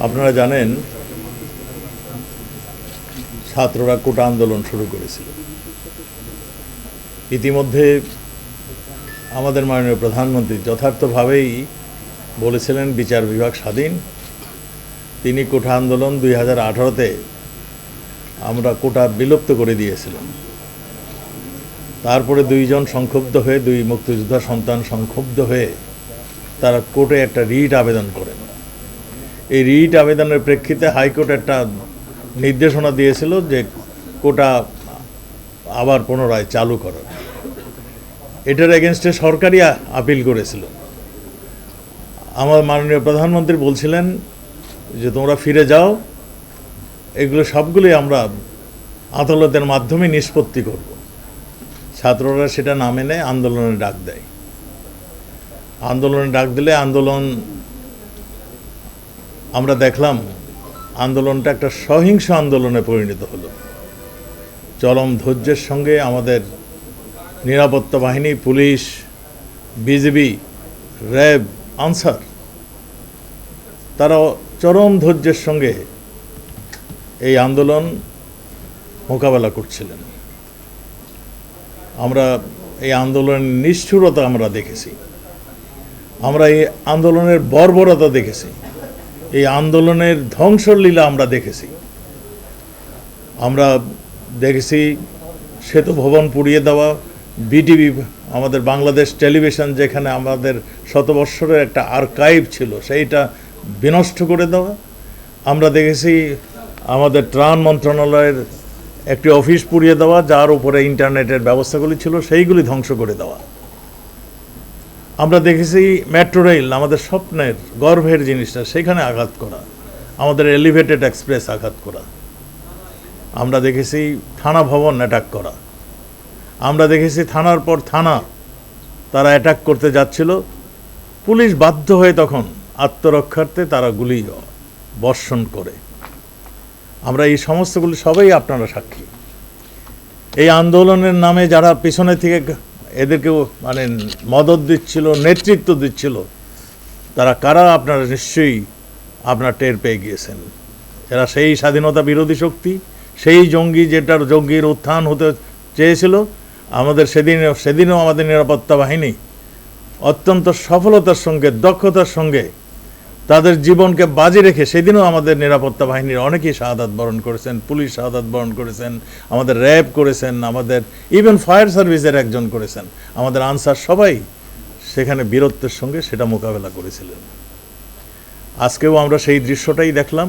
আপনারা জানেন, ছাত্ররা কোটা আন্দোলন শুরু করেছিল। ইতিমধ্যে আমাদের মাননীয় প্রধানমন্ত্রী যথার্থভাবেই বলেছিলেন, বিচার বিভাগ স্বাধীন। তিনি কোটা আন্দোলন দুই হাজার আঠারোতে আমরা কোটা বিলুপ্ত করে দিয়েছিলাম। তারপরে দুইজন সংক্ষুব্ধ হয়ে, দুই মুক্তিযোদ্ধা সন্তান সংক্ষুব্ধ হয়ে তারা কোর্টে একটা রিট আবেদন করেন এই রিট আবেদনের প্রেক্ষিতে হাইকোর্ট একটা নির্দেশনা দিয়েছিল যে কোটা আবার পুনরায় চালু করার। এটার এগেনস্টে সরকারই আপিল করেছিল। আমার মাননীয় প্রধানমন্ত্রী বলছিলেন যে, তোমরা ফিরে যাও। এগুলো সবগুলি আমরা আদালতের মাধ্যমে নিষ্পত্তি করব। ছাত্ররা সেটা না মেনে আন্দোলনে ডাক দেয়। আন্দোলনে ডাক দিলে আন্দোলন আমরা দেখলাম আন্দোলনটা একটা সহিংস আন্দোলনে পরিণত হলো। চরম ধৈর্যের সঙ্গে আমাদের নিরাপত্তা বাহিনী, পুলিশ, বিজিবি, র্যাব, আনসার তারা চরম ধৈর্যের সঙ্গে এই আন্দোলন মোকাবেলা করছিলেন। আমরা এই আন্দোলনের নিষ্ঠুরতা আমরা দেখেছি। আমরা এই আন্দোলনের বর্বরতা দেখেছি। এই আন্দোলনের ধ্বংসলীলা আমরা দেখেছি। আমরা দেখেছি সেতু ভবন পুড়িয়ে দেওয়া, বিটিভি আমাদের বাংলাদেশ টেলিভিশন যেখানে আমাদের শতবৎসরের একটা আর্কাইভ ছিল, সেইটা বিনষ্ট করে দেওয়া। আমরা দেখেছি আমাদের ত্রাণ মন্ত্রণালয়ের একটি অফিস পুড়িয়ে দেওয়া, যার উপরে ইন্টারনেটের ব্যবস্থাগুলি ছিল, সেইগুলি ধ্বংস করে দেওয়া। আমরা দেখেছি মেট্রো রেল আমাদের স্বপ্নের, গর্ভের জিনিসটা, সেখানে আঘাত করা। আমাদের এলিভেটেড এক্সপ্রেস আঘাত করা। আমরা দেখেছি থানা ভবন অ্যাটাক করা। আমরা দেখেছি থানার পর থানা, তারা অ্যাটাক করতে যাচ্ছিল। পুলিশ বাধ্য হয়ে তখন আত্মরক্ষার্থে তারা গুলি, বর্ষণ করে। আমরা এই সমস্তগুলি সবাই আপনারা সাক্ষী। এই আন্দোলনের নামে যারা পিছনে থেকে এদেরকেও মানে মদত দিচ্ছিল, নেতৃত্ব দিচ্ছিল। তারা, কারা আপনারা নিশ্চয়ই আপনার টের পেয়ে গিয়েছেন। এরা সেই স্বাধীনতা বিরোধী শক্তি, সেই জঙ্গি যেটার জঙ্গির উত্থান হতে চেয়েছিল, আমাদের সেদিন, সেদিনও আমাদের নিরাপত্তা বাহিনী অত্যন্ত সফলতার সঙ্গে, দক্ষতার সঙ্গে তাদের জীবনকে বাজি রেখে সেদিনও আমাদের নিরাপত্তা বাহিনীর অনেকেই শাহাদাত বরণ করেছেন, পুলিশ শাহাদাত বরণ করেছেন, আমাদের র্যাব করেছেন, আমাদের ইভেন ফায়ার সার্ভিসের একজন করেছেন। আমাদের আনসার সবাই সেখানে বীরত্বের সঙ্গে সেটা মোকাবেলা করেছিলেন। আজকেও আমরা সেই দৃশ্যটাই দেখলাম।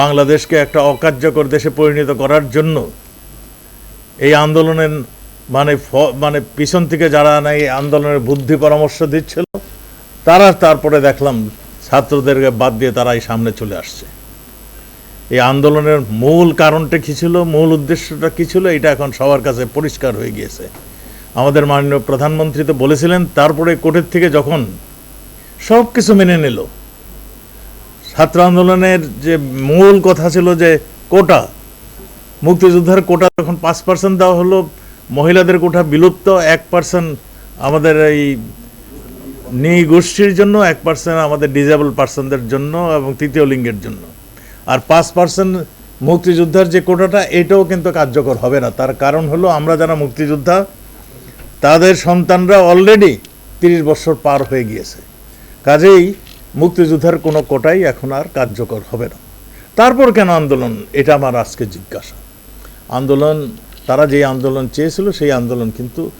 বাংলাদেশকে একটা অকার্যকর দেশে পরিণত করার জন্য এই আন্দোলনের মানে মানে পিছন থেকে যারা না এই আন্দোলনের বুদ্ধি পরামর্শ দিচ্ছিল, তারা তারপরে দেখলাম ছাত্রদেরকে বাদ দিয়ে তারাই সামনে চলে আসছে। এই আন্দোলনের মূল কারণটা কী ছিল? মূল উদ্দেশ্যটা কী ছিল? এটা এখন সবার কাছে পরিষ্কার হয়ে গিয়েছে। আমাদের মাননীয় প্রধানমন্ত্রী তো বলেছিলেন, তারপরে কোর্টের থেকে যখন সব কিছু মেনে নিল, ছাত্র আন্দোলনের যে মূল কথা ছিল যে কোটা, মুক্তিযোদ্ধার কোটা যখন পাঁচ পার্সেন্ট দেওয়া হলো, মহিলাদের কোটা বিলুপ্ত, এক পার্সেন্ট আমাদের এই নি গোষ্ঠীর জন্য, এক পার্সেন্ট আমাদের ডিজেবল পার্সনদের জন্য এবং তৃতীয় লিঙ্গের জন্য। আর পাঁচ পার্সেন্ট মুক্তিযোদ্ধার যে কোটাটা, এটাও কিন্তু কার্যকর হবে না। তার কারণ হলো, আমরা যারা মুক্তিযোদ্ধা, তাদের সন্তানরা অলরেডি তিরিশ বছর পার হয়ে গিয়েছে। কাজেই মুক্তিযোদ্ধার কোনো কোটাই এখন আর কার্যকর হবে না। তারপর কেন আন্দোলন? এটা আমার আজকে জিজ্ঞাসা। আন্দোলন, তারা যে আন্দোলন চেয়েছিল, সেই আন্দোলন কিন্তু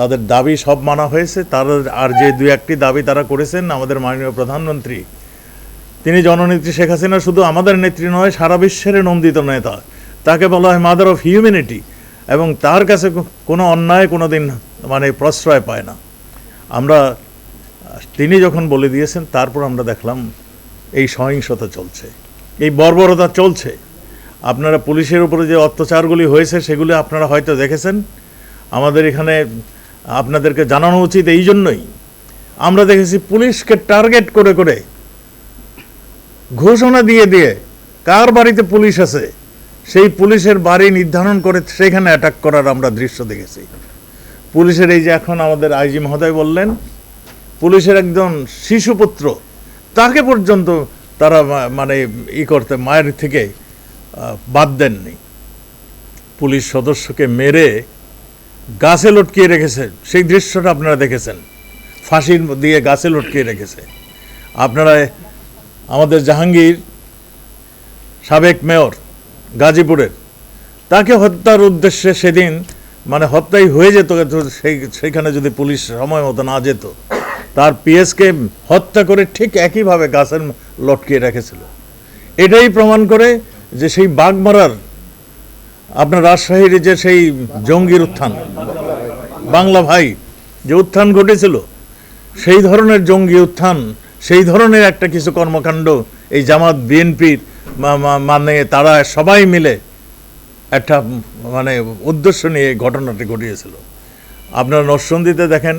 তাদের দাবি সব মানা হয়েছে তাদের আর যে দু একটি দাবি তারা করেছেন আমাদের মাননীয় প্রধানমন্ত্রী। তিনি জননেত্রী শেখ হাসিনা শুধু আমাদের নেত্রী নয়, সারা বিশ্বের নন্দিত নেতা। তাকে বলা হয় মাদার অফ হিউম্যানিটি এবং তার কাছে কোনো অন্যায় কোনো দিন মানে প্রশ্রয় পায় না। আমরা, তিনি যখন বলে দিয়েছেন, তারপর আমরা দেখলাম এই সহিংসতা চলছে। এই বর্বরতা চলছে। আপনারা পুলিশের উপরে যে অত্যাচারগুলি হয়েছে, সেগুলি আপনারা হয়তো দেখেছেন। আমাদের এখানে আপনাদেরকে জানানো উচিত এই জন্যই। আমরা দেখেছি পুলিশকে টার্গেট করে করে ঘোষণা দিয়ে দিয়ে কার বাড়িতে পুলিশ আছে, সেই পুলিশের বাড়ি নির্ধারণ করে সেখানে অ্যাটাক করার আমরা দৃশ্য দেখেছি। পুলিশের এই যে এখন আমাদের আইজি মহোদয় বললেন, পুলিশের একজন শিশুপুত্র তাকে পর্যন্ত তারা মানে ই করতে, মায়ের থেকে বাদ দেননি। পুলিশ সদস্যকে মেরে গাছে লটকিয়ে রেখেছে। সেই দৃশ্যটা আপনারা দেখেছেন। ফাঁসির দিয়ে গাছে লটকিয়ে রেখেছে। আপনারা আমাদের জাহাঙ্গীর, সাবেক মেয়র, গাজীপুরের, তাকে হত্যার উদ্দেশ্যে সেদিন মানে হত্যাই হয়ে যেত সেই সেইখানে যদি পুলিশ সময় মতো না যেত, তার পিএসকে হত্যা করে ঠিক একইভাবে গাছের লটকিয়ে রেখেছিল। এটাই প্রমাণ করে যে সেই বাঘমারার আপনার রাজশাহীর যে সেই জঙ্গির উত্থান, বাংলা ভাই যে উত্থান ঘটেছিল, সেই ধরনের জঙ্গি উত্থান, সেই ধরনের একটা কিছু কর্মকাণ্ড এই জামাত, বিএনপির মানে তারা সবাই মিলে একটা মানে উদ্দেশ্য নিয়ে ঘটনাটি ঘটিয়েছিল। আপনারা নরসন্দিতে দেখেন,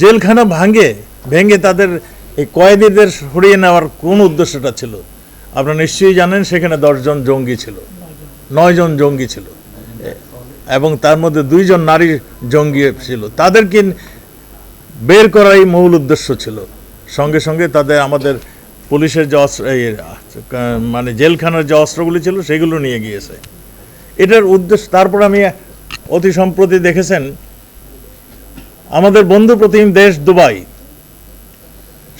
জেলখানা ভাঙে, ভেঙে তাদের এই কয়েদিদের সরিয়ে নেওয়ার কোন উদ্দেশ্যটা ছিল? আপনারা নিশ্চয়ই জানেন সেখানে দশজন জঙ্গি ছিল। নয়জন জঙ্গি ছিল। এবং তার মধ্যে দুইজন নারী জঙ্গি ছিল। তাদেরকে বের করাই মূল উদ্দেশ্য ছিল। সঙ্গে সঙ্গে তাদের আমাদের পুলিশের যে অস্ত্র মানে জেলখানার যে অস্ত্রগুলি ছিল, সেগুলো নিয়ে গিয়েছে। এটার উদ্দেশ্য, তারপর আমি অতি সম্প্রতি দেখেছেন, আমাদের বন্ধু প্রতিম দেশ দুবাই,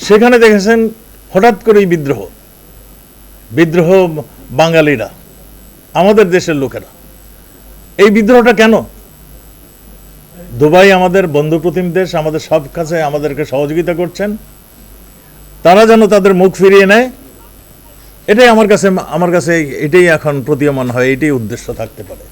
সেখানে দেখেছেন হঠাৎ করেই বিদ্রোহ। বিদ্রোহ বাঙালিরা। আমাদের দেশের লোকেরা। এই বিদ্রোহটা কেন? দুবাই আমাদের বন্ধু প্রতিম দেশ, আমাদের সব কাছে আমাদেরকে সহযোগিতা করছেন। তারা যেন তাদের মুখ ফিরিয়ে নেয়, এটাই আমার কাছে আমার কাছে এটাই এখন প্রতীয়মান হয়, এটাই উদ্দেশ্য থাকতে পারে।